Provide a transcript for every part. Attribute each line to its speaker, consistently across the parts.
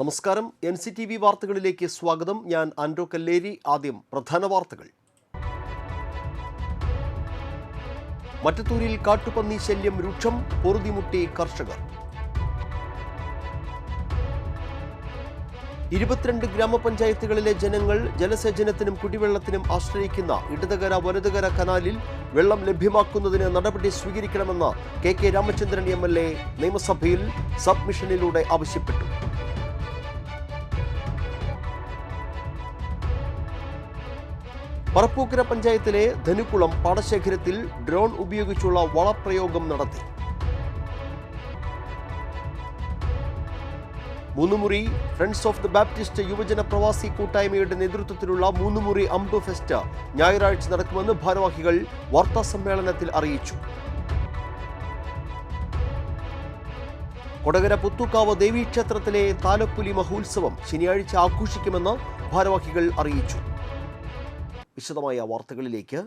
Speaker 1: നമസ്കാരം. N C T V വാർത്തകളിലേക്ക് സ്വാഗതം. ഞാൻ ആൻഡ്രോ കല്ലേരി. ആദ്യം പ്രധാന വാർത്തകൾ. മറ്റത്തൂരിൽ കാട്ടുപന്നി ശല്യം രൂക്ഷം. പൊറുതിമുട്ടി കർഷകർ. ഇരുപത്തിരണ്ട് ഗ്രാമപഞ്ചായത്തുകളിലെ ജനങ്ങൾ ജലസേചനത്തിനും കുടിവെള്ളത്തിനും ആശ്രയിക്കുന്ന ഇടതുകര വലതുകര കനാലിൽ വെള്ളം ലഭ്യമാക്കുന്നതിന് നടപടി സ്വീകരിക്കണമെന്ന് K K Ramachandran M L A നിയമസഭയിൽ സബ്മിഷനിലൂടെ ആവശ്യപ്പെട്ടു. പറപ്പൂക്കര പഞ്ചായത്തിലെ ധനുക്കുളം പാടശേഖരത്തിൽ ഡ്രോൺ ഉപയോഗിച്ചുള്ള വളപ്രയോഗം നടത്തി. Moonnumuri friends of the Baptist യുവജന പ്രവാസി കൂട്ടായ്മയുടെ നേതൃത്വത്തിലുള്ള മൂന്നുമുറി അമ്പ് ഫെസ്റ്റ് ഞായറാഴ്ച നടക്കുമെന്ന് ഭാരവാഹികൾ വാർത്താ സമ്മേളനത്തിൽ അറിയിച്ചു. കൊടകര പുത്തുക്കാവ് ദേവീക്ഷേത്രത്തിലെ താലപ്പൊലി മഹോത്സവം ശനിയാഴ്ച ആഘോഷിക്കുമെന്ന് ഭാരവാഹികൾ അറിയിച്ചു. വിശദമായ വാർത്തകളിലേക്ക്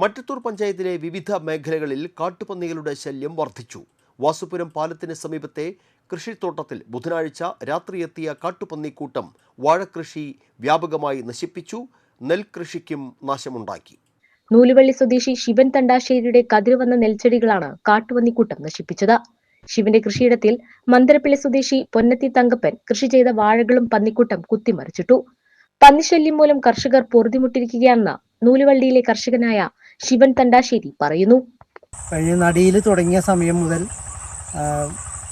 Speaker 1: മട്ടത്തൂർ പഞ്ചായത്തിലെ വിവിധ മേഖലകളിൽ കാട്ടുപന്നികളുടെ ശല്യം വർദ്ധിച്ചു. വാസുപുരം പാലത്തിന് സമീപത്തെ കൃഷിത്തോട്ടത്തിൽ ബുധനാഴ്ച രാത്രിയെത്തിയ കാട്ടുപന്നിക്കൂട്ടം വാഴക്കൃഷി വ്യാപകമായി നശിപ്പിച്ചു. നെൽകൃഷിക്കും നാശമുണ്ടാക്കി.
Speaker 2: നൂലുവള്ളി സ്വദേശി ശിവൻ തണ്ടാശ്ശേരിയുടെ കതിര് നെൽച്ചെടികളാണ് കാട്ടുപന്നിക്കൂട്ടം നശിപ്പിച്ചത്. ശിവന്റെ കൃഷിയിടത്തിൽ മന്ദരപ്പിള്ളി സ്വദേശി പൊന്നത്തി തങ്കപ്പൻ കൃഷി ചെയ്ത വാഴകളും പന്നിക്കൂട്ടം കുത്തിമറിച്ചിട്ടു. പന്നിശല്യം മൂലം കർഷകർ പൊറുതിമുട്ടിരിക്കുകയാണെന്ന് നൂലുവള്ളിയിലെ കർഷകനായ ശിവൻ തണ്ടാശ്ശേരി പറയുന്നു.
Speaker 3: കഴിഞ്ഞ നടിയിൽ തുടങ്ങിയ സമയം മുതൽ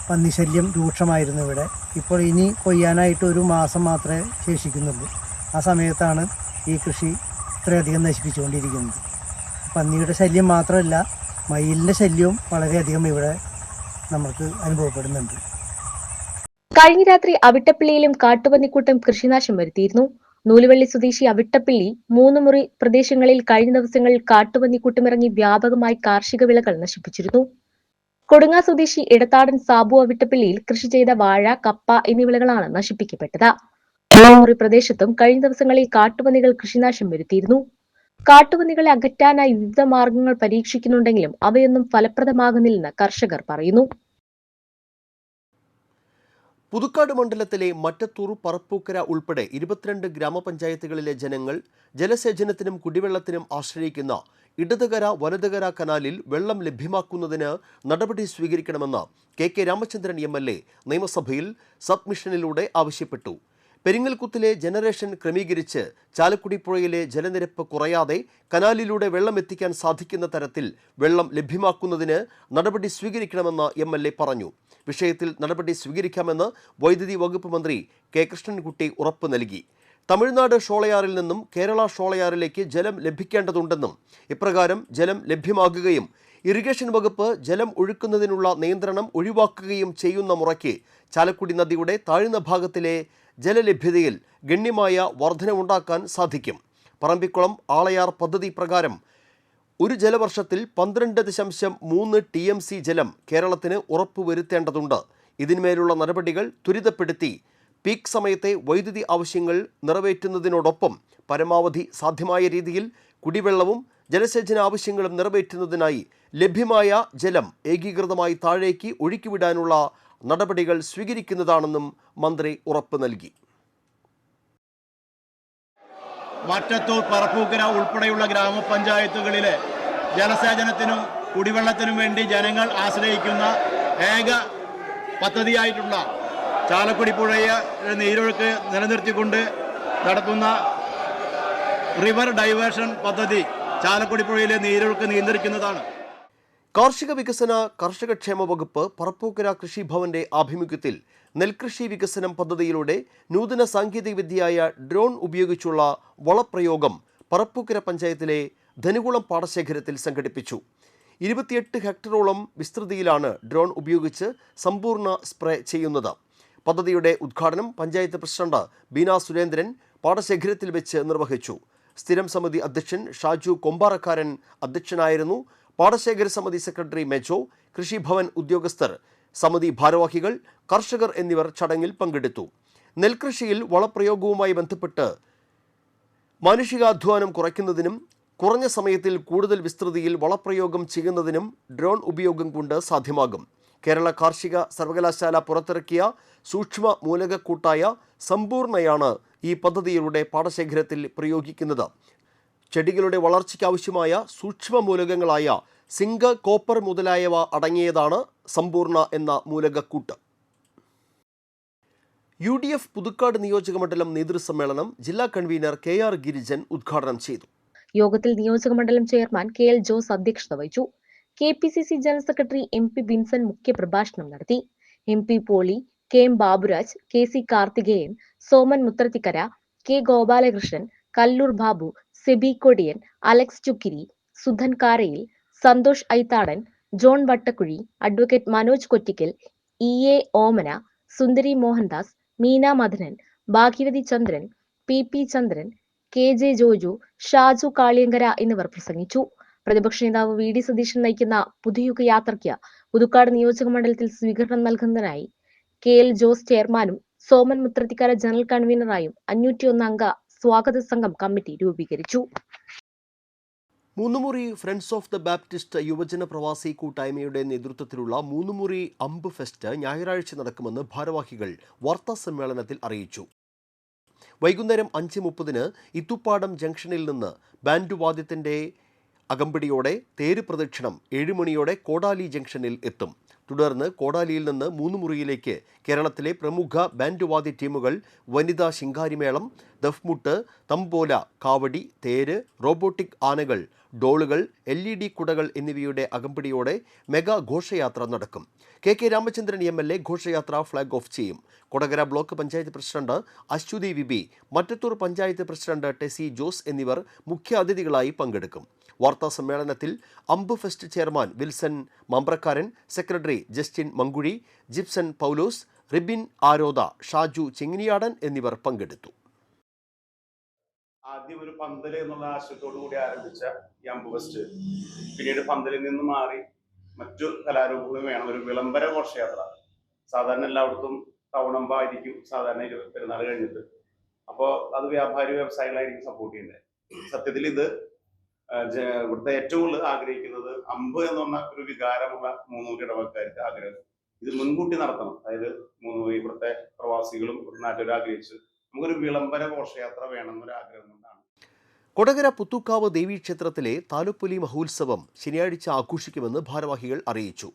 Speaker 3: പന്നിശല്യം രൂക്ഷമായിരുന്നു ഇവിടെ. ഇപ്പോൾ ഇനി കൊയ്യാനായിട്ട് ഒരു മാസം മാത്രമേ ശേഷിക്കുന്നുള്ളൂ. ആ സമയത്താണ് ഈ കൃഷി ഇത്രയധികം നശിപ്പിച്ചുകൊണ്ടിരിക്കുന്നത്. പന്നിയുടെ ശല്യം മാത്രമല്ല മയിലിന്റെ ശല്യവും വളരെയധികം ഇവിടെ നമുക്ക് അനുഭവപ്പെടുന്നുണ്ട്.
Speaker 2: കഴിഞ്ഞ രാത്രി അവിട്ടപ്പിള്ളിയിലും കാട്ടുപന്നിക്കൂട്ടം കൃഷിനാശം വരുത്തിയിരുന്നു. നൂലുവള്ളി സ്വദേശി അവിട്ടപ്പിള്ളി മൂന്ന് മുറി പ്രദേശങ്ങളിൽ കഴിഞ്ഞ ദിവസങ്ങളിൽ കാട്ടുപന്നി കാട്ടുപന്നിക്കൂട്ടമിറങ്ങി വ്യാപകമായി കാർഷിക വിളകൾ നശിപ്പിച്ചിരുന്നു. കൊടുങ്ങാ സ്വദേശി ഇടത്താടൻ സാബു അവിട്ടപ്പിള്ളിയിൽ കൃഷി ചെയ്ത വാഴ കപ്പ എന്നീ വിളകളാണ് നശിപ്പിക്കപ്പെട്ടത് മുറി പ്രദേശത്തും കഴിഞ്ഞ ദിവസങ്ങളിൽ കാട്ടുപന്നികൾ കൃഷിനാശം വരുത്തിയിരുന്നു. കാട്ടുപന്നികളെ അകറ്റാനായി വിവിധ മാർഗങ്ങൾ പരീക്ഷിക്കുന്നുണ്ടെങ്കിലും അവയൊന്നും ഫലപ്രദമാകുന്നില്ലെന്ന് കർഷകർ പറയുന്നു.
Speaker 1: പുതുക്കാട് മണ്ഡലത്തിലെ മറ്റത്തൂർ പറപ്പൂക്കര ഉൾപ്പെടെ ഇരുപത്തിരണ്ട് ഗ്രാമപഞ്ചായത്തുകളിലെ ജനങ്ങൾ ജലസേചനത്തിനും കുടിവെള്ളത്തിനും ആശ്രയിക്കുന്ന ഇടതുകര വലതുകര കനാലിൽ വെള്ളം ലഭ്യമാക്കുന്നതിന് നടപടി സ്വീകരിക്കണമെന്ന് K K Ramachandran M L A നിയമസഭയിൽ സബ്മിഷനിലൂടെ ആവശ്യപ്പെട്ടു. പെരിങ്ങൽക്കുത്തിലെ ജനറേഷൻ ക്രമീകരിച്ച് ചാലക്കുടി പുഴയിലെ ജലനിരപ്പ് കുറയാതെ കനാലിലൂടെ വെള്ളം എത്തിക്കാൻ സാധിക്കുന്ന തരത്തിൽ വെള്ളം ലഭ്യമാക്കുന്നതിന് നടപടി സ്വീകരിക്കണമെന്ന് എം പറഞ്ഞു. വിഷയത്തിൽ നടപടി സ്വീകരിക്കാമെന്ന് വൈദ്യുതി വകുപ്പ് മന്ത്രി കെ. കൃഷ്ണൻകുട്ടി ഉറപ്പ് നൽകി. തമിഴ്നാട് ഷോളയാറിൽ നിന്നും കേരള ഷോളയാറിലേക്ക് ജലം ലഭിക്കേണ്ടതുണ്ടെന്നും ഇപ്രകാരം ജലം ലഭ്യമാകുകയും ഇറിഗേഷൻ വകുപ്പ് ജലം ഒഴുക്കുന്നതിനുള്ള നിയന്ത്രണം ഒഴിവാക്കുകയും ചെയ്യുന്ന മുറയ്ക്ക് ചാലക്കുടി നദിയുടെ താഴ്ന്ന ഭാഗത്തിലെ ജലലഭ്യതയിൽ ഗണ്യമായ വർധനവുണ്ടാക്കാൻ സാധിക്കും. പറമ്പിക്കുളം ആളയാർ പദ്ധതി പ്രകാരം ഒരു ജലവർഷത്തിൽ പന്ത്രണ്ട് ദശാംശം മൂന്ന് ടി എം സി ജലം കേരളത്തിന് ഉറപ്പുവരുത്തേണ്ടതുണ്ട് ഇതിന്മേലുള്ള നടപടികൾ ത്വരിതപ്പെടുത്തി. പീക്ക് സമയത്തെ വൈദ്യുതി ആവശ്യങ്ങൾ നിറവേറ്റുന്നതിനോടൊപ്പം പരമാവധി സാധ്യമായ രീതിയിൽ കുടിവെള്ളവും ജലസേചന ആവശ്യങ്ങളും നിറവേറ്റുന്നതിനായി ലഭ്യമായ ജലം ഏകീകൃതമായി താഴേക്ക് ഒഴുക്കിവിടാനുള്ള നടപടികൾ സ്വീകരിക്കുന്നതാണെന്നും മന്ത്രി ഉറപ്പ് നൽകി.
Speaker 4: വറ്റത്തൂർ പറപ്പൂക്കര ഉൾപ്പെടെയുള്ള ഗ്രാമപഞ്ചായത്തുകളിലെ ജലസേചനത്തിനും കുടിവെള്ളത്തിനും വേണ്ടി ജനങ്ങൾ ആശ്രയിക്കുന്ന ഏക പദ്ധതിയായിട്ടുള്ള ചാലക്കുടി പുഴയെ നീരൊഴുക്ക് നിലനിർത്തിക്കൊണ്ട് നടത്തുന്ന റിവർ ഡൈവേർഷൻ പദ്ധതി ചാലക്കുടി പുഴയിലെ നീരൊഴുക്ക് നിയന്ത്രിക്കുന്നതാണ്.
Speaker 1: കാർഷിക വികസന കർഷകക്ഷേമ വകുപ്പ് പറപ്പൂക്കര കൃഷിഭവന്റെ ആഭിമുഖ്യത്തിൽ നെൽകൃഷി വികസനം പദ്ധതിയിലൂടെ നൂതന സാങ്കേതികവിദ്യയായ ഡ്രോൺ ഉപയോഗിച്ചുള്ള വളപ്രയോഗം പറപ്പൂക്കര പഞ്ചായത്തിലെ ധനുകുളം പാടശേഖരത്തിൽ സംഘടിപ്പിച്ചു. ഇരുപത്തിയെട്ട് ഹെക്ടറോളം വിസ്തൃതിയിലാണ് ഡ്രോൺ ഉപയോഗിച്ച് സമ്പൂർണ സ്പ്രേ ചെയ്യുന്നത്. പദ്ധതിയുടെ ഉദ്ഘാടനം പഞ്ചായത്ത് പ്രസിഡന്റ് ബീന സുരേന്ദ്രൻ പാടശേഖരത്തിൽ വെച്ച് നിർവഹിച്ചു. സ്ഥിരം സമിതി അധ്യക്ഷൻ ഷാജു കൊമ്പാറക്കാരൻ അധ്യക്ഷനായിരുന്നു. പാടശേഖര സമിതി സെക്രട്ടറി മെജോ കൃഷിഭവൻ ഉദ്യോഗസ്ഥർ സമിതി ഭാരവാഹികൾ കർഷകർ എന്നിവർ ചടങ്ങിൽ പങ്കെടുത്തു. നെൽകൃഷിയിൽ വളപ്രയോഗവുമായി ബന്ധപ്പെട്ട് മാനുഷികാധ്വാനം കുറയ്ക്കുന്നതിനും കുറഞ്ഞ സമയത്തിൽ കൂടുതൽ വിസ്തൃതിയിൽ വളപ്രയോഗം ചെയ്യുന്നതിനും ഡ്രോൺ ഉപയോഗം കൊണ്ട് സാധ്യമാകും. കേരള കാർഷിക സർവകലാശാല പുറത്തിറക്കിയ സൂക്ഷ്മ മൂലകക്കൂട്ടായ സമ്പൂർണയാണ് ഈ പദ്ധതിയിലൂടെ പാടശേഖരത്തിൽ പ്രയോഗിക്കുന്നത്. ചെടികളുടെ വളർച്ചയ്ക്കാവശ്യമായ സൂക്ഷ്മ മൂലകങ്ങളായ സിങ്ക് കോപ്പർ മുതലായവ അടങ്ങിയതാണ് സമ്പൂർണ എന്ന മൂലകക്കൂട്ട്. യു ഡി എഫ് പുതുക്കാട് നിയോജകമണ്ഡലം നേതൃസമ്മേളനം ജില്ലാ കൺവീനർ കെ ആർ ഗിരിജൻ ഉദ്ഘാടനം ചെയ്തു.
Speaker 2: യോഗത്തിൽ നിയോജകമണ്ഡലം ചെയർമാൻ കെ എൽ ജോസ് അധ്യക്ഷത വഹിച്ചു. K P C C general secretary M P Vinson മുഖ്യപ്രഭാഷണം നടത്തി. M P Poly K M Baburaj K C Karthikeyan Soman Muthrathikkara K Gopalakrishnan Kallur Babu Sebi Kodiyan Alex Chukkiri Sudhan Karayil Santhosh Aithadan John Vattakkuzhi advocate Manoj Kottikkal E. A. Omana Sundari Mohandas Meena Madanan Bhagyavathi Chandran P. P. Chandran K. J. Joju Shaju Kaliyankara എന്നിവർ പ്രസംഗിച്ചു. പ്രതിപക്ഷ നേതാവ് V. D. Satheesan നയിക്കുന്ന പുതുയുഗ യാത്രയ്ക്ക് പുതുക്കാട് നിയോജക മണ്ഡലത്തിൽ സ്വീകരണം നൽകുന്നതിനായി കെ. എൽ. ജോസ് ചെയർമാനും സോമൻ മുത്രത്തിക്കര ജനറൽ കൺവീനറായും അഞ്ഞൂറ്റിയൊന്ന് അംഗ സ്വാഗത സംഘം കമ്മിറ്റി രൂപീകരിച്ചു.
Speaker 1: Moonnumuri friends of the Baptist യുവജന പ്രവാസി കൂട്ടായ്മയുടെ നേതൃത്വത്തിലുള്ള മൂന്നുമുറി അമ്പ് ഫെസ്റ്റ് ഞായറാഴ്ച നടക്കുമെന്ന് ഭാരവാഹികൾ വാർത്താ സമ്മേളനത്തിൽ അറിയിച്ചു. വൈകുന്നേരം അഞ്ച് മുപ്പതിന് ഇത്തുപ്പാടം ജംഗ്ഷനിൽ നിന്ന് ബാൻഡ് വാദ്യത്തിന്റെ അകമ്പടിയോടെ തേര് പ്രദക്ഷിണം ഏഴുമണിയോടെ കോടാലി ജംഗ്ഷനിൽ എത്തും. തുടർന്ന് കോടാലിയിൽ നിന്ന് മൂന്നുമുറിയിലേക്ക് കേരളത്തിലെ പ്രമുഖ ബാൻഡ് വാദ്യ ടീമുകൾ വനിതാ ശിങ്കാരിമേളം ദഫ്മുട്ട് തമ്പോല കാവടി തേര് റോബോട്ടിക് ആനകൾ ഡോളുകൾ എൽ ഇ ഡി കുടകൾ എന്നിവയുടെ അകമ്പടിയോടെ മെഗാ ഘോഷയാത്ര നടക്കും. K K Ramachandran M L A ഘോഷയാത്ര ഫ്ളാഗ് ഓഫ് ചെയ്യും. Kodakara block panchayat president Aswathi Vibi Mattathur panchayat president Tessy Jose എന്നിവർ മുഖ്യാതിഥികളായി പങ്കെടുക്കും. വാർത്താ സമ്മേളനത്തിൽ Ambu fest chairman Wilson Mambrakkaran secretary Justin Mankuzhi Jipson Paulose Ribin Aroda Shaju Chenginiyadan എന്നിവർ പങ്കെടുത്തു.
Speaker 5: ആദ്യം ഒരു പന്തൽ എന്നുള്ള ആശയത്തോടു കൂടി ആരംഭിച്ച ഈ അമ്പ് ഫെസ്റ്റ് പിന്നീട് പന്തലിൽ നിന്ന് മാറി മറ്റു കലാരൂപങ്ങൾ വേണം. ഒരു വിളംബര ഘോഷയാത്ര. സാധാരണ എല്ലായിടത്തും ടൗണമ്പായിരിക്കും സാധാരണ ഇരുപത് പെരുന്നാൾ കഴിഞ്ഞിട്ട്. അപ്പോൾ അത് വ്യാപാരി വ്യവസായികളായിരിക്കും സപ്പോർട്ട് ചെയ്യുന്നത്. സത്യത്തിൽ ഇത് ഇവിടുത്തെ ഏറ്റവും കൂടുതൽ ആഗ്രഹിക്കുന്നത് അമ്പ് എന്ന് പറഞ്ഞ ഒരു വികാരമുള്ള മൂന്നൂറ് ഇടവക്കാർക്ക് ആഗ്രഹം. ഇത് മുൻകൂട്ടി നടത്തണം. അതായത് മൂന്നൂറ് ഇവിടുത്തെ പ്രവാസികളും ഇവിടെ നാട്ടുകാരും ആഗ്രഹിച്ച് നമുക്കൊരു വിളംബര ഘോഷയാത്ര വേണമെന്നൊരു ആഗ്രഹം കൊണ്ടാണ്.
Speaker 1: കൊടകര പുത്തുക്കാവ് ദേവീക്ഷേത്രത്തിലെ താലപ്പൊലി മഹോത്സവം ശനിയാഴ്ച ആഘോഷിക്കുമെന്ന് ഭാരവാഹികൾ അറിയിച്ചു.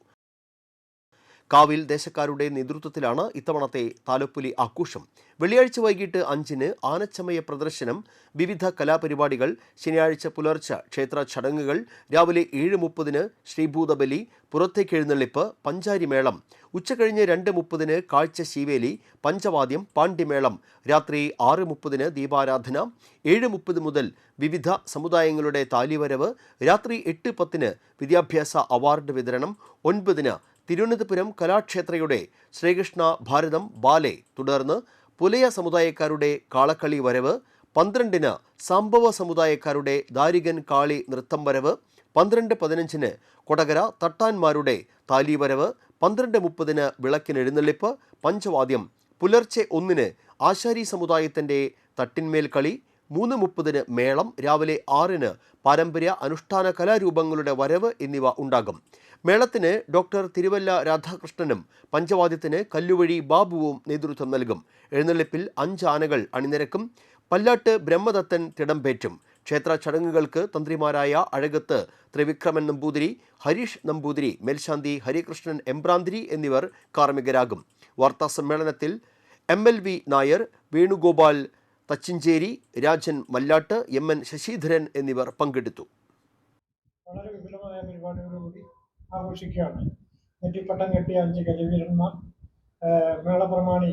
Speaker 1: കാവിൽ ദേശക്കാരുടെ നേതൃത്വത്തിലാണ് ഇത്തവണത്തെ താലപ്പൊലി ആഘോഷം. വെള്ളിയാഴ്ച വൈകിട്ട് അഞ്ചിന് ആനച്ചമയ പ്രദർശനം വിവിധ കലാപരിപാടികൾ ശനിയാഴ്ച പുലർച്ചെ ക്ഷേത്ര ചടങ്ങുകൾ രാവിലെ ഏഴ് മുപ്പതിന് ശ്രീഭൂതബലി പുറത്തേക്കെഴുന്നള്ളിപ്പ് പഞ്ചാരിമേളം. ഉച്ചകഴിഞ്ഞ് രണ്ട് മുപ്പതിന് കാഴ്ച ശീവേലി പഞ്ചവാദ്യം പാണ്ഡ്യമേളം. രാത്രി ആറ് മുപ്പതിന് ദീപാരാധന ഏഴ് മുപ്പത് മുതൽ വിവിധ സമുദായങ്ങളുടെ താലിവരവ് രാത്രി എട്ട് പത്തിന് വിദ്യാഭ്യാസ അവാർഡ് വിതരണം ഒൻപതിന് തിരുവനന്തപുരം കലാക്ഷേത്രയുടെ ശ്രീകൃഷ്ണ ഭാരതം ബാലെ തുടർന്ന് പുലയ സമുദായക്കാരുടെ കാളക്കളി വരവ് പന്ത്രണ്ടിന് സംഭവ സമുദായക്കാരുടെ ദാരികൻ കാളി നൃത്തം വരവ് പന്ത്രണ്ട് പതിനഞ്ചിന് കൊടകര തട്ടാൻമാരുടെ താലി താലിവരവ് പന്ത്രണ്ട് മുപ്പതിന് വിളക്കിനെഴുന്നള്ളിപ്പ് പഞ്ചവാദ്യം പുലർച്ചെ ഒന്നിന് ആശാരി സമുദായത്തിന്റെ തട്ടിന്മേൽ കളി മൂന്ന് മുപ്പതിന് മേളം രാവിലെ ആറിന് പാരമ്പര്യ അനുഷ്ഠാന കലാരൂപങ്ങളുടെ വരവ് എന്നിവ ഉണ്ടാകും. മേളത്തിന് ഡോക്ടർ തിരുവല്ല രാധാകൃഷ്ണനും പഞ്ചവാദ്യത്തിന് കല്ലുവഴി ബാബുവും നേതൃത്വം നൽകും. എഴുന്നള്ളിപ്പിൽ അഞ്ച് ആനകൾ അണിനിരക്കും. പല്ലാട്ട് ബ്രഹ്മദത്തൻ തിടമ്പേറ്റും ക്ഷേത്ര ചടങ്ങുകൾക്ക് തന്ത്രിമാരായ അഴകത്ത് ത്രിവിക്രമൻ നമ്പൂതിരി ഹരീഷ് നമ്പൂതിരി മേൽശാന്തി ഹരികൃഷ്ണൻ എംബ്രാന്തിരി എന്നിവർ കാർമ്മികരാകും. വാർത്താ സമ്മേളനത്തിൽ M L V Nair Venugopal Thachinchery Rajan Mallatt M N Sasidharan എന്നിവർ പങ്കെടുത്തു.
Speaker 6: വളരെ വിപുലമായ പരിപാടികളോടുകൂടി ആഘോഷിക്കുകയാണ്. നെറ്റിപ്പട്ടം കെട്ടിയ അഞ്ച് കലിവീരന്മാർ മേളപ്രമാണി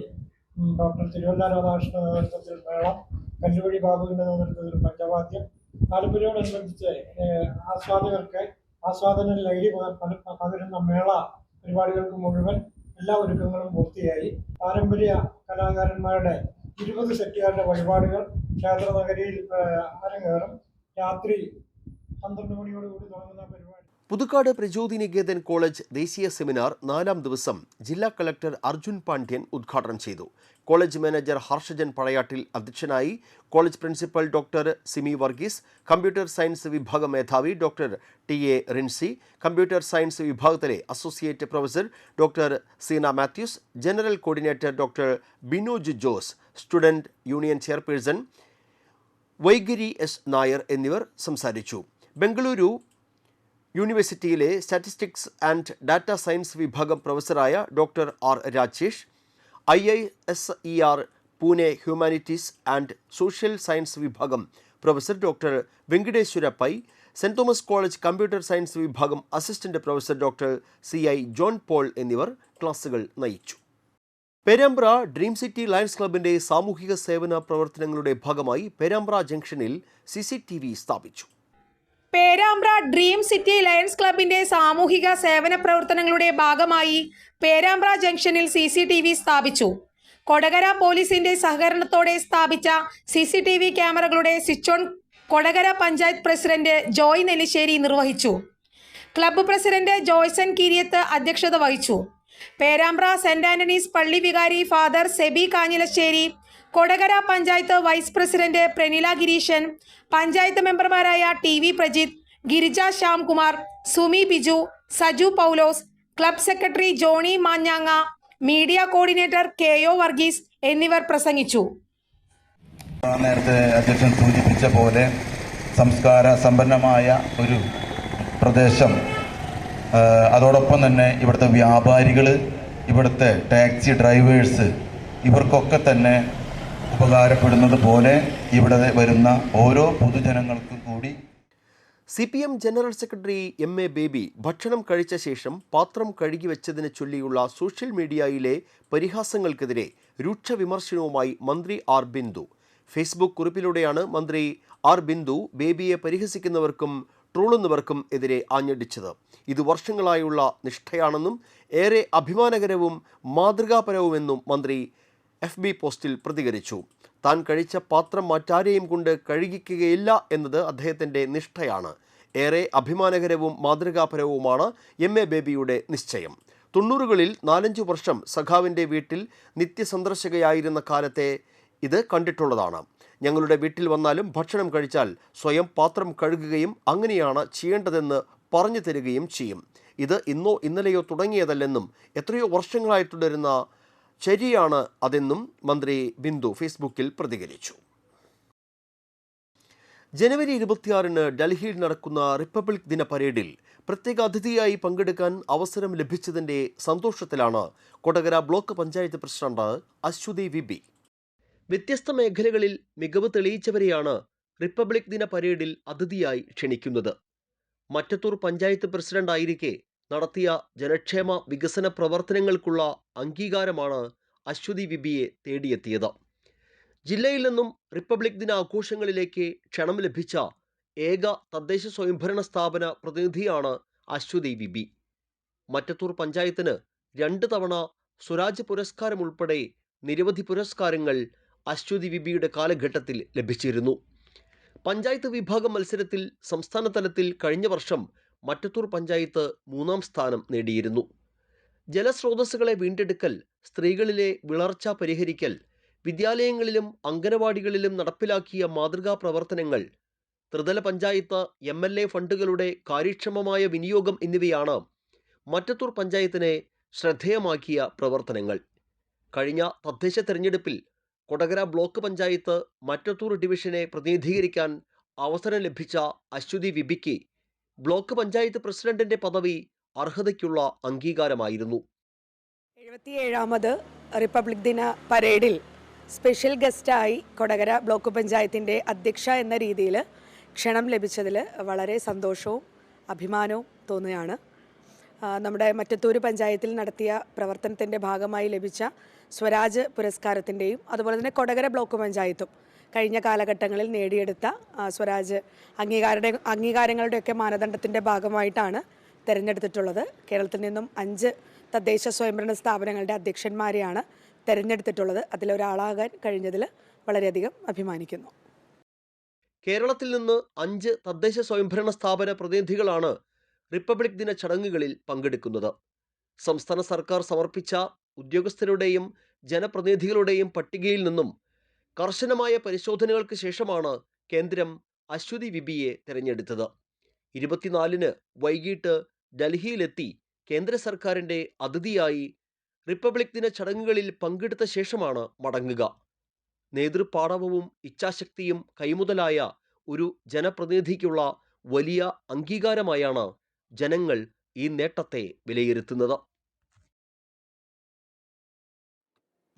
Speaker 6: ഡോക്ടർ തിരുവല്ല രാധാകൃഷ്ണ നേതൃത്വത്തിൽ മേളം കല്ലുവഴി ബാബുവിന്റെ നേതൃത്വത്തിൽ പഞ്ചവാദ്യം താലപ്പൊലിയോടനുബന്ധിച്ച് ആസ്വാദകർക്ക് ആസ്വാദന ലഹരി പക- പക- പകരുന്ന മേള പരിപാടികൾക്ക് മുഴുവൻ എല്ലാ ഒരുക്കങ്ങളും പൂർത്തിയായി. പാരമ്പര്യ കലാകാരന്മാരുടെ ഇരുപത് സെറ്റുകാരുടെ വഴിപാടുകൾ ക്ഷേത്ര നഗരിയിൽ അരങ്ങേറും. രാത്രി പന്ത്രണ്ട് മണിയോടുകൂടി തുടങ്ങുന്ന പരിപാടി
Speaker 1: പുതുക്കാട് പ്രചോദി നികേതൻ കോളേജ് ദേശീയ സെമിനാർ നാലാം ദിവസം ജില്ലാ കളക്ടർ അർജുൻ പാണ്ഡ്യൻ ഉദ്ഘാടനം ചെയ്തു. കോളേജ് മാനേജർ ഹർഷജൻ പഴയാട്ടിൽ അധ്യക്ഷനായി college principal doctor Simi Varghese computer science വിഭാഗ മേധാവി doctor T A Rincy computer science വിഭാഗത്തിലെ associate professor doctor Seena Mathews general coordinator doctor Binoj Jose student union chairperson Vaigiri S Nair എന്നിവർ സംസാരിച്ചു. ബംഗളൂരു യൂണിവേഴ്സിറ്റിയിലെ statistics and data science വിഭാഗം പ്രൊഫസറായ doctor R Rajesh I I S E R Pune humanities and social science വിഭാഗം professor doctor Venkateswara Pai saint Thomas college computer science വിഭാഗം assistant professor doctor C I John Paul എന്നിവർ ക്ലാസുകൾ നയിച്ചു. Perambra dream city lions ക്ലബിന്റെ സാമൂഹിക സേവന പ്രവർത്തനങ്ങളുടെ ഭാഗമായി പേരാമ്പ്ര ജംഗ്ഷനിൽ സി സ്ഥാപിച്ചു.
Speaker 7: പേരാമ്പ്ര ഡ്രീം സിറ്റി ലയൺസ് ക്ലബിന്റെ സാമൂഹിക സേവന പ്രവർത്തനങ്ങളുടെ ഭാഗമായി പേരാമ്പ്ര ജംഗ്ഷനിൽ സി സി ടി വി സ്ഥാപിച്ചു. കൊടകര പോലീസിന്റെ സഹകരണത്തോടെ സ്ഥാപിച്ച C C T V ക്യാമറകളുടെ switch on Kodakara panchayat president Joy Nellissery നിർവഹിച്ചു. ക്ലബ്ബ് പ്രസിഡന്റ് ജോയ്സൺ കിരിയത്ത് അധ്യക്ഷത വഹിച്ചു. പേരാമ്പ്ര സെന്റ് ആന്റണീസ് പള്ളി വികാരി father Sebi Kanjilassery Kodakara panchayat vice president Pranila Gireesan panchayat മെമ്പർമാരായ T V Prajith Girija Syamkumar Sumi Biju Saju Paulose club secretary Johny മാഞ്ഞാങ്ങ media coordinator K O Varghese എന്നിവർ പ്രസംഗിച്ചു.
Speaker 8: നേരത്തെ അധ്യക്ഷൻ സൂചിപ്പിച്ച പോലെ സംസ്കാര സമ്പന്നമായ ഒരു പ്രദേശം അതോടൊപ്പം തന്നെ ഇവിടുത്തെ വ്യാപാരികൾ ഇവിടുത്തെ ടാക്സി ഡ്രൈവേഴ്സ് ഇവർക്കൊക്കെ തന്നെ ഉപകാരപ്പെടുന്നത് പോലെ ഇവിടെ വരുന്ന ഓരോ പൊതുജനങ്ങൾക്കും കൂടി
Speaker 1: C P M general secretary M A Baby ഭക്ഷണം കഴിച്ച ശേഷം പാത്രം കഴുകി വെച്ചതിനെ ചൊല്ലിയുള്ള സോഷ്യൽ മീഡിയയിലെ പരിഹാസങ്ങൾക്കെതിരെ രൂക്ഷ വിമർശനവുമായി മന്ത്രി ആർ ബിന്ദു. ഫേസ്ബുക്ക് കുറിപ്പിലൂടെയാണ് മന്ത്രി ആർ ബിന്ദു ബേബിയെ പരിഹസിക്കുന്നവർക്കും ട്രോളുന്നവർക്കും എതിരെ ആഞ്ഞടിച്ചത്. ഇത് വർഷങ്ങളായുള്ള നിഷ്ഠയാണെന്നും ഏറെ അഭിമാനകരവും മാതൃകാപരവുമെന്നും മന്ത്രി എഫ് ബി പോസ്റ്റിൽ പ്രതികരിച്ചു. താൻ കഴിച്ച പാത്രം മറ്റാരെയും കൊണ്ട് കഴുകിക്കുകയില്ല എന്നത് അദ്ദേഹത്തിന്റെ നിഷ്ഠയാണ്. ഏറെ അഭിമാനകരവും മാതൃകാപരവുമാണ് എം എ ബേബിയുടെ നിശ്ചയം. തൊണ്ണൂറുകളിൽ നാലഞ്ചു വർഷം സഖാവിന്റെ വീട്ടിൽ നിത്യസന്ദർശകയായിരുന്ന കാലത്തെ ഇത് കണ്ടിട്ടുള്ളതാണ്. ഞങ്ങളുടെ വീട്ടിൽ വന്നാലും ഭക്ഷണം കഴിച്ചാൽ സ്വയം പാത്രം കഴുകുകയും അങ്ങനെയാണ് ചെയ്യേണ്ടതെന്ന് പറഞ്ഞു തരികയും ചെയ്യും. ഇത് ഇന്നോ ഇന്നലെയോ തുടങ്ങിയതല്ലെന്നും എത്രയോ വർഷങ്ങളായി തുടരുന്ന ചര്യയാണ് അതെന്നും മന്ത്രി ബിന്ദു ഫേസ്ബുക്കിൽ പ്രതികരിച്ചു. ജനുവരി ഇരുപത്തിയാറിന് ഡൽഹിയിൽ നടക്കുന്ന റിപ്പബ്ലിക് ദിന പരേഡിൽ പ്രത്യേക അതിഥിയായി പങ്കെടുക്കാൻ അവസരം ലഭിച്ചതിന്റെ സന്തോഷത്തിലാണ് കൊടകര ബ്ലോക്ക് പഞ്ചായത്ത് പ്രസിഡന്റ് അശ്വതി വിബി വ്യത്യസ്ത മേഖലകളിൽ മികവ് തെളിയിച്ചവരെയാണ് റിപ്പബ്ലിക് ദിന പരേഡിൽ അതിഥിയായി ക്ഷണിക്കുന്നത്. മറ്റത്തൂർ പഞ്ചായത്ത് പ്രസിഡന്റായിരിക്കെ നടത്തിയ ജനക്ഷേമ വികസന പ്രവർത്തനങ്ങൾക്കുള്ള അംഗീകാരമാണ് അശ്വതി വിബിയെ തേടിയെത്തിയത്. ജില്ലയിൽ നിന്നും റിപ്പബ്ലിക് ദിന ആഘോഷങ്ങളിലേക്ക് ക്ഷണം ലഭിച്ച ഏക തദ്ദേശ സ്വയംഭരണ സ്ഥാപന പ്രതിനിധിയാണ് അശ്വതി വിബി മറ്റത്തൂർ പഞ്ചായത്തിന് രണ്ട് തവണ സ്വരാജ് പുരസ്കാരം ഉൾപ്പെടെ നിരവധി പുരസ്കാരങ്ങൾ അശ്വതി വിബിയുടെ കാലഘട്ടത്തിൽ ലഭിച്ചിരുന്നു. പഞ്ചായത്ത് വിഭാഗം മത്സരത്തിൽ സംസ്ഥാന തലത്തിൽ കഴിഞ്ഞ വർഷം മറ്റത്തൂർ പഞ്ചായത്ത് മൂന്നാം സ്ഥാനം നേടിയിരുന്നു. ജലസ്രോതസ്സുകളെ വീണ്ടെടുക്കൽ സ്ത്രീകളിലെ വിളർച്ച പരിഹരിക്കൽ വിദ്യാലയങ്ങളിലും അംഗനവാടികളിലും നടപ്പിലാക്കിയ മാതൃകാ പ്രവർത്തനങ്ങൾ ത്രിതല പഞ്ചായത്ത് എം എൽ എ ഫണ്ടുകളുടെ കാര്യക്ഷമമായ വിനിയോഗം എന്നിവയാണ് മറ്റത്തൂർ പഞ്ചായത്തിനെ ശ്രദ്ധേയമാക്കിയ പ്രവർത്തനങ്ങൾ. കഴിഞ്ഞ തദ്ദേശ തെരഞ്ഞെടുപ്പിൽ കൊടകര ബ്ലോക്ക് പഞ്ചായത്ത് മറ്റത്തൂർ ഡിവിഷനെ പ്രതിനിധീകരിക്കാൻ അവസരം ലഭിച്ച അശ്വതി വിബിക്ക് ബ്ലോക്ക് പഞ്ചായത്ത് പ്രസിഡന്റിന്റെ പദവി അർഹതയ്ക്കുള്ള അംഗീകാരമായിരുന്നു.
Speaker 9: എഴുപത്തിയേഴാമത് റിപ്പബ്ലിക് ദിന പരേഡിൽ സ്പെഷ്യൽ ഗസ്റ്റായി കൊടകര ബ്ലോക്ക് പഞ്ചായത്തിന്റെ അധ്യക്ഷ എന്ന രീതിയിൽ ക്ഷണം ലഭിച്ചതിൽ വളരെ സന്തോഷവും അഭിമാനവും തോന്നുകയാണ്. നമ്മുടെ മറ്റത്തൂർ പഞ്ചായത്തിൽ നടത്തിയ പ്രവർത്തനത്തിന്റെ ഭാഗമായി ലഭിച്ച സ്വരാജ് പുരസ്കാരത്തിന്റെയും അതുപോലെ തന്നെ കൊടകര ബ്ലോക്ക് പഞ്ചായത്തും കഴിഞ്ഞ കാലഘട്ടങ്ങളിൽ നേടിയെടുത്ത സ്വരാജ് അംഗീകാരുടെ അംഗീകാരങ്ങളുടെയൊക്കെ മാനദണ്ഡത്തിന്റെ ഭാഗമായിട്ടാണ് തിരഞ്ഞെടുത്തിട്ടുള്ളത്. കേരളത്തിൽ നിന്നും അഞ്ച് തദ്ദേശ സ്വയംഭരണ സ്ഥാപനങ്ങളുടെ അധ്യക്ഷന്മാരെയാണ് തിരഞ്ഞെടുത്തിട്ടുള്ളത്. അതിലൊരാളാകാൻ കഴിഞ്ഞതിൽ വളരെയധികം അഭിമാനിക്കുന്നു.
Speaker 1: കേരളത്തിൽ നിന്ന് അഞ്ച് തദ്ദേശ സ്വയംഭരണ സ്ഥാപന പ്രതിനിധികളാണ് റിപ്പബ്ലിക് ദിന ചടങ്ങുകളിൽ പങ്കെടുക്കുന്നത്. സംസ്ഥാന സർക്കാർ സമർപ്പിച്ച ഉദ്യോഗസ്ഥരുടെയും ജനപ്രതിനിധികളുടെയും പട്ടികയിൽ നിന്നും കർശനമായ പരിശോധനകൾക്ക് ശേഷമാണ് കേന്ദ്രം അശ്വതി വിബിയെ തിരഞ്ഞെടുത്തത്. ഇരുപത്തിനാലിന് വൈകിട്ട് ഡൽഹിയിലെത്തി കേന്ദ്ര സർക്കാരിന്റെ അതിഥിയായി റിപ്പബ്ലിക് ദിന ചടങ്ങുകളിൽ പങ്കെടുത്ത ശേഷമാണ് മടങ്ങുക. നേതൃപാടവവും ഇച്ഛാശക്തിയും കൈമുതലായ ഒരു ജനപ്രതിനിധിക്കുള്ള വലിയ അംഗീകാരമായാണ് ജനങ്ങൾ ഈ നേട്ടത്തെ വിലയിരുത്തുന്നത്.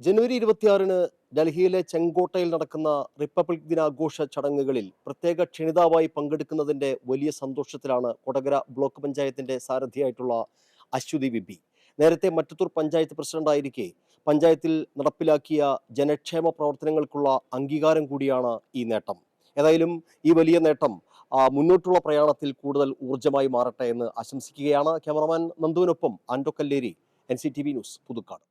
Speaker 1: ജനുവരി ഇരുപത്തിയാറിന് ഡൽഹിയിലെ ചെങ്കോട്ടയിൽ നടക്കുന്ന റിപ്പബ്ലിക് ദിനാഘോഷ ചടങ്ങുകളിൽ പ്രത്യേക ക്ഷണിതാവായി പങ്കെടുക്കുന്നതിന്റെ വലിയ സന്തോഷത്തിലാണ് കൊടകര ബ്ലോക്ക് പഞ്ചായത്തിന്റെ സാരഥിയായിട്ടുള്ള അശ്വതി ബിബി നേരത്തെ മറ്റത്തൂർ പഞ്ചായത്ത് പ്രസിഡന്റായിരിക്കെ പഞ്ചായത്തിൽ നടപ്പിലാക്കിയ ജനക്ഷേമ പ്രവർത്തനങ്ങൾക്കുള്ള അംഗീകാരം കൂടിയാണ് ഈ നേട്ടം. ഏതായാലും ഈ വലിയ നേട്ടം മുന്നോട്ടുള്ള പ്രയാണത്തിൽ കൂടുതൽ ഊർജമായി മാറട്ടെ എന്ന് ആശംസിക്കുകയാണ് cameraman നന്ദുവിനൊപ്പം Ando Kalleri N news Puthukkad.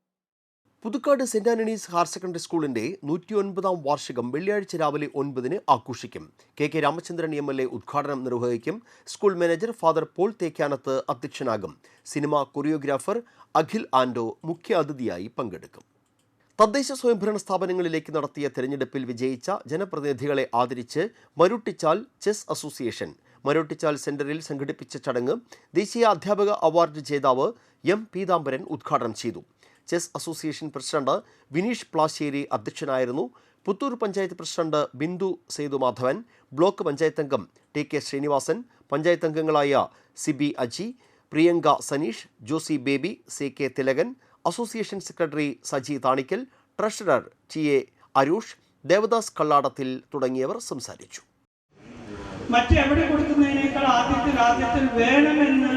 Speaker 1: Puthukkad Saint Antony's higher secondary സ്കൂളിന്റെ നൂറ്റി ഒൻപതാം വാർഷികം വെള്ളിയാഴ്ച രാവിലെ ഒൻപതിന് ആഘോഷിക്കും. K K Ramachandran M L A ഉദ്ഘാടനം നിർവഹിക്കും. School manager father Paul Thekkanath അധ്യക്ഷനാകും. Cinema choreographer Akhil Ando മുഖ്യ അതിഥിയായി പങ്കെടുക്കും. തദ്ദേശ സ്വയംഭരണ സ്ഥാപനങ്ങളിലേക്ക് നടത്തിയ തെരഞ്ഞെടുപ്പിൽ വിജയിച്ച ജനപ്രതിനിധികളെ ആദരിച്ച് മരുട്ടിച്ചാൽ ചെസ് അസോസിയേഷൻ മരുട്ടിച്ചാൽ സെന്ററിൽ സംഘടിപ്പിച്ച ചടങ്ങ് ദേശീയ അധ്യാപക അവാർഡ് ജേതാവ് എം പീതാംബരൻ ഉദ്ഘാടനം ചെയ്തു. Chess association president Vineesh Plassery അധ്യക്ഷനായിരുന്നു. പുത്തൂർ പഞ്ചായത്ത് പ്രസിഡന്റ് ബിന്ദു സേതുമാധവൻ ബ്ലോക്ക് പഞ്ചായത്ത് അംഗം ടി കെ ശ്രീനിവാസൻ പഞ്ചായത്ത് അംഗങ്ങളായ Sibi Aji Priyanka Saneesh Josy Baby C K Thilakan association secretary Saji Thanikkal treasurer T A Aroosh Devadas Kalladathil തുടങ്ങിയവർ സംസാരിച്ചു.
Speaker 10: മറ്റെവിടെ കൊടുക്കുന്നതിനേക്കാൾ ആദ്യത്തിൽ ആദ്യത്തിൽ വേണമെന്ന്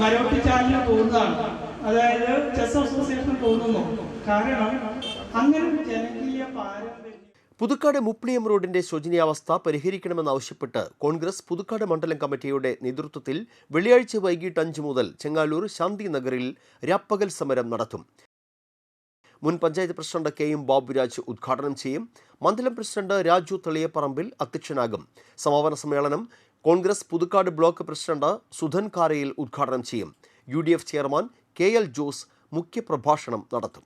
Speaker 10: മരോട്ടിച്ചാലിന് തോന്നുന്നതാണ് അതായത് ചെസ് അസോസിയേഷൻ തോന്നുന്നു. കാരണം അങ്ങനെ ജനകീയ പാരമ്പര്യം
Speaker 1: പുതുക്കാട് മുപ്ലിയം റോഡിന്റെ ശോചനീയാവസ്ഥ പരിഹരിക്കണമെന്നാവശ്യപ്പെട്ട് കോൺഗ്രസ് പുതുക്കാട് മണ്ഡലം കമ്മിറ്റിയുടെ നേതൃത്വത്തിൽ വെള്ളിയാഴ്ച വൈകിട്ട് അഞ്ച് മുതൽ ചെങ്ങാലൂർ ശാന്തി നഗറിൽ രാപ്പകൽ സമരം നടത്തും. മുൻ panchayat president K M Baburaj ഉദ്ഘാടനം ചെയ്യും. മണ്ഡലം പ്രസിഡന്റ് രാജു തെളിയപ്പറമ്പിൽ അധ്യക്ഷനാകും. സമാപന സമ്മേളനം കോൺഗ്രസ് പുതുക്കാട് ബ്ലോക്ക് പ്രസിഡന്റ് സുധൻ കാരയിൽ ഉദ്ഘാടനം ചെയ്യും. U chairman K L Jose മുഖ്യപ്രഭാഷണം നടത്തും.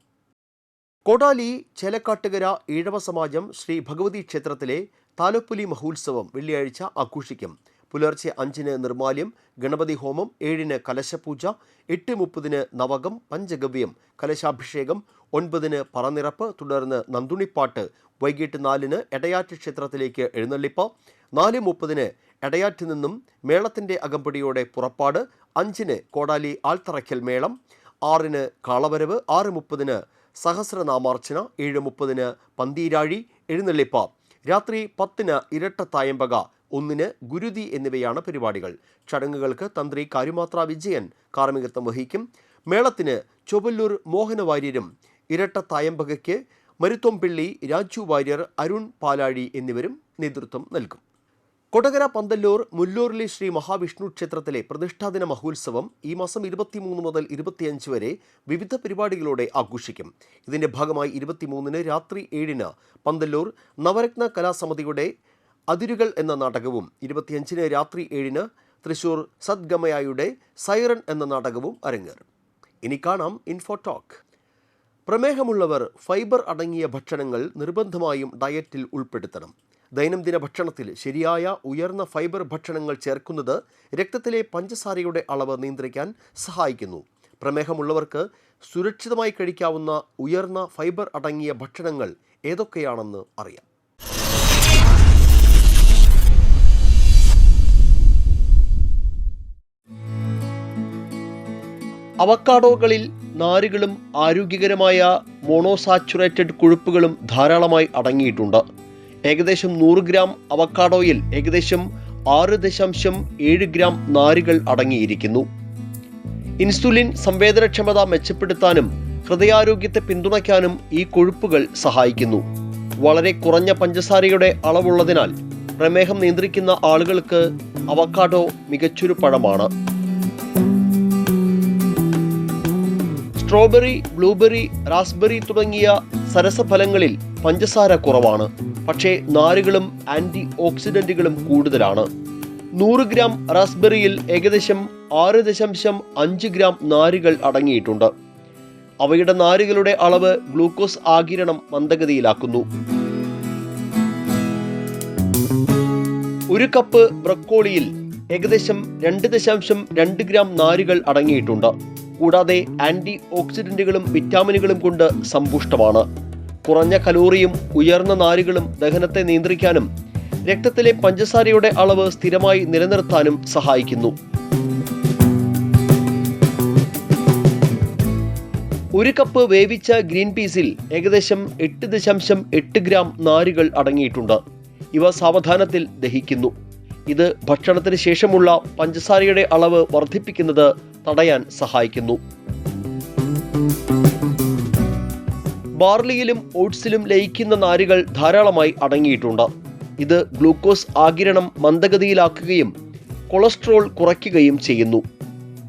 Speaker 1: കോടാലി ചേലക്കാട്ടുകര ഈഴവ സമാജം ശ്രീ ഭഗവതി ക്ഷേത്രത്തിലെ താലപ്പൊലി മഹോത്സവം വെള്ളിയാഴ്ച ആഘോഷിക്കും. പുലർച്ചെ അഞ്ചിന് നിർമാല്യം ഗണപതി ഹോമം ഏഴിന് കലശപൂജ എട്ട് മുപ്പതിന് നവകം പഞ്ചഗവ്യം കലശാഭിഷേകം ഒൻപതിന് പറനിറപ്പ് തുടർന്ന് നന്ദുണിപ്പാട്ട് വൈകിട്ട് നാലിന് എടയാറ്റ് ക്ഷേത്രത്തിലേക്ക് എഴുന്നള്ളിപ്പ് നാല് മുപ്പതിന് എടയാറ്റ് നിന്നും മേളത്തിന്റെ അകമ്പടിയോടെ പുറപ്പാട് അഞ്ചിന് കോടാലി ആൽത്തറയ്ക്കൽ മേളം ആറിന് കാളവരവ് ആറ് മുപ്പതിന് സഹസ്രനാമാർച്ചന ഏഴ് മുപ്പതിന് പന്തീരാഴി എഴുന്നള്ളിപ്പ. രാത്രി പത്തിന് ഇരട്ടത്തായമ്പക ഒന്നിന് ഗുരുതി എന്നിവയാണ് പരിപാടികൾ. ചടങ്ങുകൾക്ക് തന്ത്രി കാരുമാത്ര വിജയൻ കാർമ്മികത്വം വഹിക്കും. മേളത്തിന് ചൊവ്വല്ലൂർ മോഹനവാര്യരും ഇരട്ടത്തായമ്പകയ്ക്ക് മരുത്തോംപിള്ളി രാജു വാര്യർ അരുൺ പാലാഴി എന്നിവരും നേതൃത്വം നൽകും. കൊടകര പന്തല്ലൂർ മുല്ലൂരിലെ ശ്രീ മഹാവിഷ്ണു ക്ഷേത്രത്തിലെ പ്രതിഷ്ഠാദിന മഹോത്സവം ഈ മാസം ഇരുപത്തിമൂന്ന് മുതൽ ഇരുപത്തിയഞ്ച് വരെ വിവിധ പരിപാടികളോടെ ആഘോഷിക്കും. ഇതിന്റെ ഭാഗമായി ഇരുപത്തിമൂന്നിന് രാത്രി ഏഴിന് പന്തല്ലൂർ നവരത്ന കലാസമിതിയുടെ അതിരുകൾ എന്ന നാടകവും ഇരുപത്തിയഞ്ചിന് രാത്രി ഏഴിന് തൃശൂർ സദ്ഗമയായുടെ സൈറൻ എന്ന നാടകവും അരങ്ങേറും. ഇനി കാണാം ഇൻഫോ ടോക്ക് പ്രമേഹമുള്ളവർ ഫൈബർ അടങ്ങിയ ഭക്ഷണങ്ങൾ നിർബന്ധമായും ഡയറ്റിൽ ഉൾപ്പെടുത്തണം. ദൈനംദിന ഭക്ഷണത്തിൽ ശരിയായ ഉയർന്ന ഫൈബർ ഭക്ഷണങ്ങൾ ചേർക്കുന്നത് രക്തത്തിലെ പഞ്ചസാരയുടെ അളവ് നിയന്ത്രിക്കാൻ സഹായിക്കുന്നു. പ്രമേഹമുള്ളവർക്ക് സുരക്ഷിതമായി കഴിക്കാവുന്ന ഉയർന്ന ഫൈബർ അടങ്ങിയ ഭക്ഷണങ്ങൾ ഏതൊക്കെയാണെന്ന് അറിയാം. അവക്കാഡോകളിൽ നാരുകളും ആരോഗ്യകരമായ മോണോസാച്ചുറേറ്റഡ് കൊഴുപ്പുകളും ധാരാളമായി അടങ്ങിയിട്ടുണ്ട്. ഏകദേശം നൂറ് ഗ്രാം അവക്കാഡോയിൽ ഏകദേശം ആറ് ദശാംശം ഏഴ് ഗ്രാം നാരുകൾ അടങ്ങിയിരിക്കുന്നു. ഇൻസുലിൻ സംവേദനക്ഷമത മെച്ചപ്പെടുത്താനും ഹൃദയാരോഗ്യത്തെ പിന്തുണയ്ക്കാനും ഈ കൊഴുപ്പുകൾ സഹായിക്കുന്നു. വളരെ കുറഞ്ഞ പഞ്ചസാരയുടെ അളവുള്ളതിനാൽ പ്രമേഹം നിയന്ത്രിക്കുന്ന ആളുകൾക്ക് അവക്കാഡോ മികച്ചൊരു പഴമാണ്. സ്ട്രോബെറി ബ്ലൂബെറി റാസ്ബെറി തുടങ്ങിയ സരസഫലങ്ങളിൽ പഞ്ചസാര കുറവാണ്. പക്ഷേ നാരുകളും ആന്റി ഓക്സിഡന്റുകളും കൂടുതലാണ്. നൂറ് ഗ്രാം റാസ്ബെറിയിൽ ഏകദേശം ആറ് ദശാംശം അഞ്ച് ഗ്രാം നാരുകൾ അടങ്ങിയിട്ടുണ്ട്. അവയുടെ നാരുകളുടെ അളവ് ഗ്ലൂക്കോസ് ആകിരണം മന്ദഗതിയിലാക്കുന്നു. ഒരു കപ്പ് ബ്രക്കോളിയിൽ ഏകദേശം രണ്ട് ദശാംശം രണ്ട് ഗ്രാം നാരുകൾ അടങ്ങിയിട്ടുണ്ട്. കൂടാതെ ആന്റി ഓക്സിഡന്റുകളും വിറ്റാമിനുകളും കൊണ്ട് സമ്പുഷ്ടമാണ്. കുറഞ്ഞ കലോറിയും ഉയർന്ന നാരുകളും ദഹനത്തെ നിയന്ത്രിക്കാനും രക്തത്തിലെ പഞ്ചസാരയുടെ അളവ് സ്ഥിരമായി നിലനിർത്താനും സഹായിക്കുന്നു. ഒരു കപ്പ് വേവിച്ച ഗ്രീൻ പീസിൽ ഏകദേശം എട്ട് ദശാംശം എട്ട് ഗ്രാം നാരുകൾ അടങ്ങിയിട്ടുണ്ട്. ഇവ സാവധാനത്തിൽ ദഹിക്കുന്നു. ഇത് ഭക്ഷണത്തിന് ശേഷമുള്ള പഞ്ചസാരയുടെ അളവ് വർദ്ധിപ്പിക്കുന്നത് തടയാൻ സഹായിക്കുന്നു. ബാർലിയിലും ഓട്സിലും ലയിക്കുന്ന നാരുകൾ ധാരാളമായി അടങ്ങിയിട്ടുണ്ട്. ഇത് ഗ്ലൂക്കോസ് ആകിരണം മന്ദഗതിയിലാക്കുകയും കൊളസ്ട്രോൾ കുറയ്ക്കുകയും ചെയ്യുന്നു.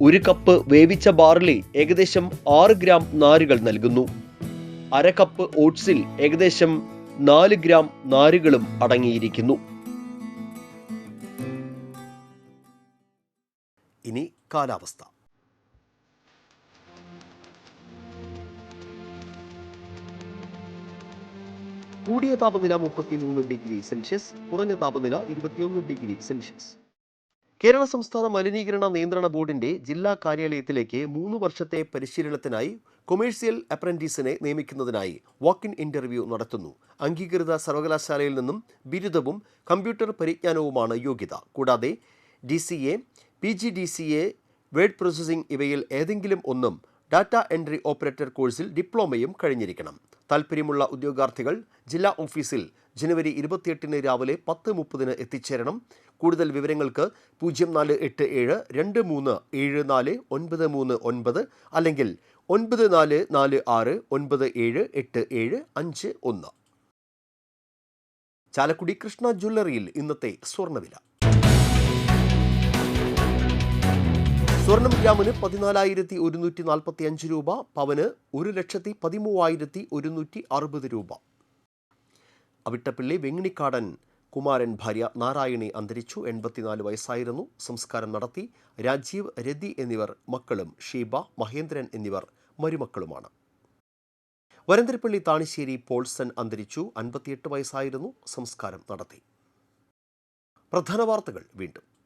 Speaker 1: ഒരു കപ്പ് വേവിച്ച ബാർലി ഏകദേശം ആറ് ഗ്രാം നാരുകൾ നൽകുന്നു. അര കപ്പ് ഓട്സിൽ ഏകദേശം നാല് ഗ്രാം നാരുകളും അടങ്ങിയിരിക്കുന്നു. ഇനി കാലാവസ്ഥ. കൂടിയ താപനില മുപ്പത്തിമൂന്ന് ഡിഗ്രി സെൽഷ്യസ് കുറഞ്ഞ താപനില ഇരുപത്തിയൊന്ന് ഡിഗ്രി സെൽഷ്യസ്. കേരള സംസ്ഥാന മലിനീകരണ നിയന്ത്രണ ബോർഡിന്റെ ജില്ലാ കാര്യാലയത്തിലേക്ക് മൂന്ന് വർഷത്തെ പരിശീലനത്തിനായി കൊമേഴ്സ്യൽ അപ്രന്റീസിനെ നിയമിക്കുന്നതിനായി വാക്ക് ഇൻ ഇന്റർവ്യൂ നടത്തുന്നു. അംഗീകൃത സർവകലാശാലയിൽ നിന്നും ബിരുദവും കമ്പ്യൂട്ടർ പരിജ്ഞാനവുമാണ് യോഗ്യത. കൂടാതെ D C A P G D C A word processing ഇവയിൽ ഏതെങ്കിലും ഒന്നും ഡാറ്റ എൻട്രി ഓപ്പറേറ്റർ കോഴ്സിൽ ഡിപ്ലോമയും കഴിഞ്ഞിരിക്കണം. താൽപ്പര്യമുള്ള ഉദ്യോഗാർത്ഥികൾ ജില്ലാ ഓഫീസിൽ ജനുവരി ഇരുപത്തിയെട്ടിന് രാവിലെ പത്ത് മുപ്പതിന് എത്തിച്ചേരണം. കൂടുതൽ വിവരങ്ങൾക്ക് പൂജ്യം നാല് എട്ട് ഏഴ് രണ്ട് മൂന്ന് ഏഴ് നാല് ഒൻപത് മൂന്ന് ഒൻപത് അല്ലെങ്കിൽ ഒൻപത് നാല് നാല് ആറ് ഒൻപത് ഏഴ് എട്ട് ഏഴ് അഞ്ച് ഒന്ന്. ചാലക്കുടി കൃഷ്ണ ജ്വല്ലറിയിൽ ഇന്നത്തെ സ്വർണവില സ്വർണം ഗ്രാമിന് പതിനാലായിരത്തി ഒരുന്നൂറ്റി നാൽപ്പത്തി അഞ്ച് രൂപ പവന് ഒരു ലക്ഷത്തി പതിമൂവായിരത്തി ഒരുന്നൂറ്റി അറുപത് രൂപ. അവിട്ടപ്പള്ളി വെങ്ങിണിക്കാടൻ കുമാരൻ ഭാര്യ നാരായണി അന്തരിച്ചു എൺപത്തിനാല് വയസ്സായിരുന്നു. സംസ്കാരം നടത്തി രാജീവ് രതി എന്നിവർ മക്കളും ഷീബ മഹേന്ദ്രൻ എന്നിവർ മരുമക്കളുമാണ്. വരന്തരപ്പള്ളി താണിശ്ശേരി പോൾസൺ അന്തരിച്ചു അൻപത്തിയെട്ട് വയസ്സായിരുന്നു. സംസ്കാരം നടത്തി. പ്രധാന വാർത്തകൾ വീണ്ടും.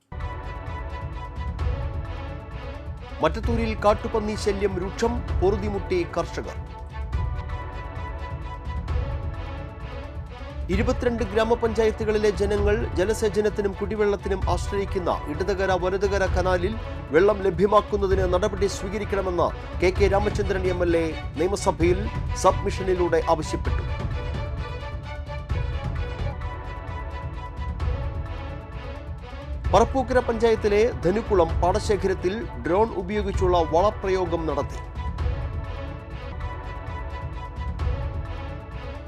Speaker 1: മറ്റത്തൂരിൽ കാട്ടുപന്നി ശല്യം രൂക്ഷം പൊറുതിമുട്ടി കർഷകർ. ഇരുപത്തിരണ്ട് ഗ്രാമപഞ്ചായത്തുകളിലെ ജനങ്ങൾ ജലസേചനത്തിനും കുടിവെള്ളത്തിനും ആശ്രയിക്കുന്ന ഇടതുകര വലതുകര കനാലിൽ വെള്ളം ലഭ്യമാക്കുന്നതിന് നടപടി സ്വീകരിക്കണമെന്ന് K K Ramachandran M L A നിയമസഭയിൽ സബ്മിഷനിലൂടെ ആവശ്യപ്പെട്ടു. പറപ്പൂക്കര പഞ്ചായത്തിലെ ധനുക്കുളം പാടശേഖരത്തിൽ ഡ്രോൺ ഉപയോഗിച്ചുള്ള വളപ്രയോഗം നടത്തി.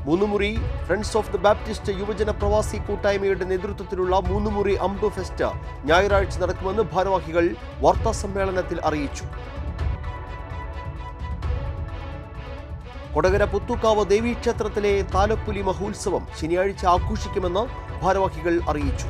Speaker 1: Moonnumuri friends of the Baptist യുവജന പ്രവാസി കൂട്ടായ്മയുടെ നേതൃത്വത്തിലുള്ള മൂന്നുമുറി അമ്പ് ഫെസ്റ്റ് ഞായറാഴ്ച നടക്കുമെന്ന് ഭാരവാഹികൾ വാർത്താ സമ്മേളനത്തിൽ അറിയിച്ചു. കൊടകര പുത്തുക്കാവ് ദേവീക്ഷേത്രത്തിലെ താലപ്പുലി മഹോത്സവം ശനിയാഴ്ച ആഘോഷിക്കുമെന്ന് ഭാരവാഹികൾ അറിയിച്ചു.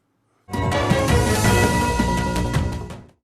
Speaker 1: Thank you.